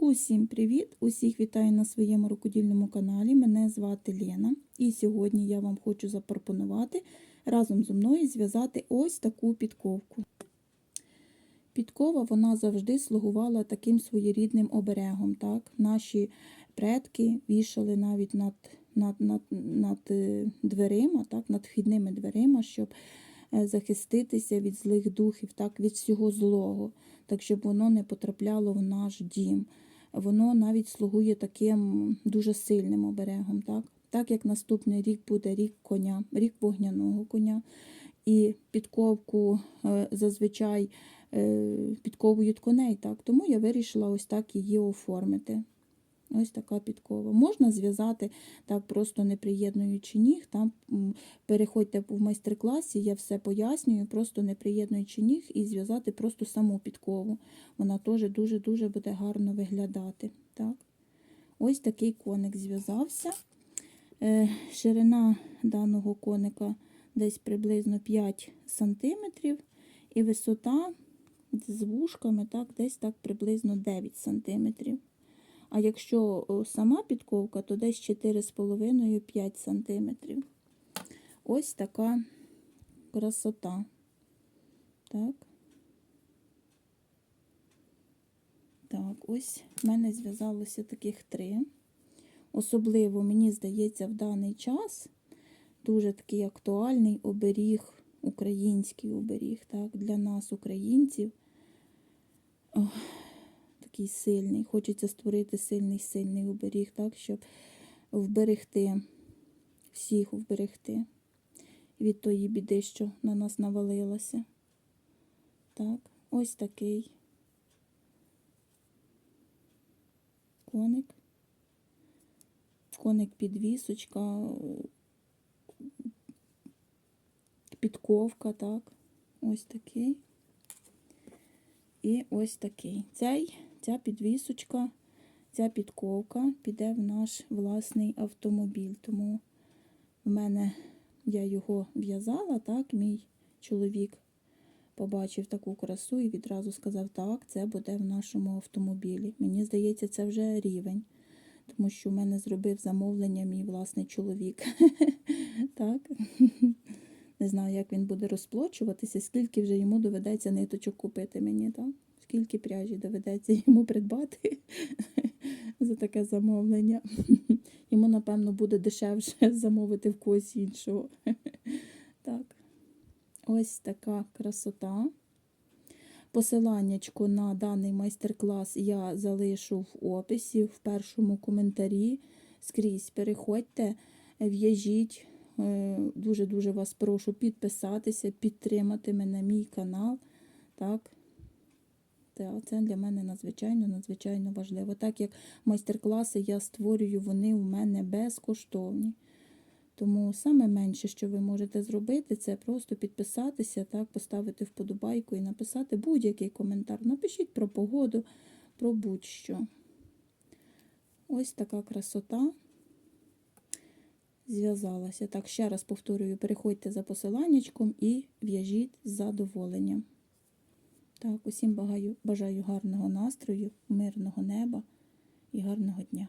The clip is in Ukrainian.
Усім привіт! Усіх вітаю на своєму рукодільному каналі. Мене звати Лена. І сьогодні я вам хочу запропонувати разом зі мною зв'язати ось таку підковку. Підкова вона завжди слугувала таким своєрідним оберегом. Так? Наші предки вішали навіть над над, над, над е, дверима, так? над вхідними дверима, щоб е, захиститися від злих духів, так? від всього злого, так щоб воно не потрапляло в наш дім воно навіть слугує таким дуже сильним оберегом. Так Так як наступний рік буде рік коня, рік вогняного коня, і підковку е, зазвичай е, підковують коней. так Тому я вирішила ось так її оформити. Ось така підкова. Можна зв'язати так, просто не приєднуючи ніг. Там переходьте в майстер-класі, я все пояснюю, просто не приєднуючи ніг і зв'язати просто саму підкову. Вона теж дуже-дуже буде гарно виглядати. Так. Ось такий коник зв'язався. Е, ширина даного коника десь приблизно 5 см, і висота з вушками так, десь так приблизно 9 см. А якщо сама підковка, то десь 4,5-5 см. Ось така красота. Так. Так, ось в мене зв'язалося таких три. Особливо, мені здається, в даний час дуже такий актуальний оберіг, український оберіг, так, для нас, українців. Ох такий сильний. Хочеться створити сильний сильний оберіг, так, щоб вберегти, всіх вберегти від тої біди, що на нас навалилася. Так, ось такий коник. Коник підвісочка, підковка, так, ось такий. І ось такий. Цей ця підвісочка, ця підковка піде в наш власний автомобіль. Тому в мене я його в'язала, так, мій чоловік побачив таку красу і відразу сказав, так, це буде в нашому автомобілі. Мені здається, це вже рівень, тому що в мене зробив замовлення мій власний чоловік. Так. Не знаю, як він буде розплочуватися, скільки вже йому доведеться ниточок купити мені. так? Скільки пряжі доведеться йому придбати за таке замовлення. Йому, напевно, буде дешевше замовити в когось іншого. Так, ось така красота. Посиланнячко на даний майстер-клас я залишу в описі, в першому коментарі. Скрізь переходьте, в'яжіть. Е, дуже-дуже вас прошу підписатися, підтримати мене, мій канал. Так, а це для мене надзвичайно надзвичайно важливо. Так як майстер-класи я створюю, вони у мене безкоштовні. Тому саме менше, що ви можете зробити, це просто підписатися, так, поставити вподобайку і написати будь-який коментар. Напишіть про погоду, про будь-що. Ось така красота зв'язалася. Так, ще раз повторюю, переходьте за посиланнячком і в'яжіть з задоволенням. Так, усім бажаю, гарного настрою, мирного неба і гарного дня.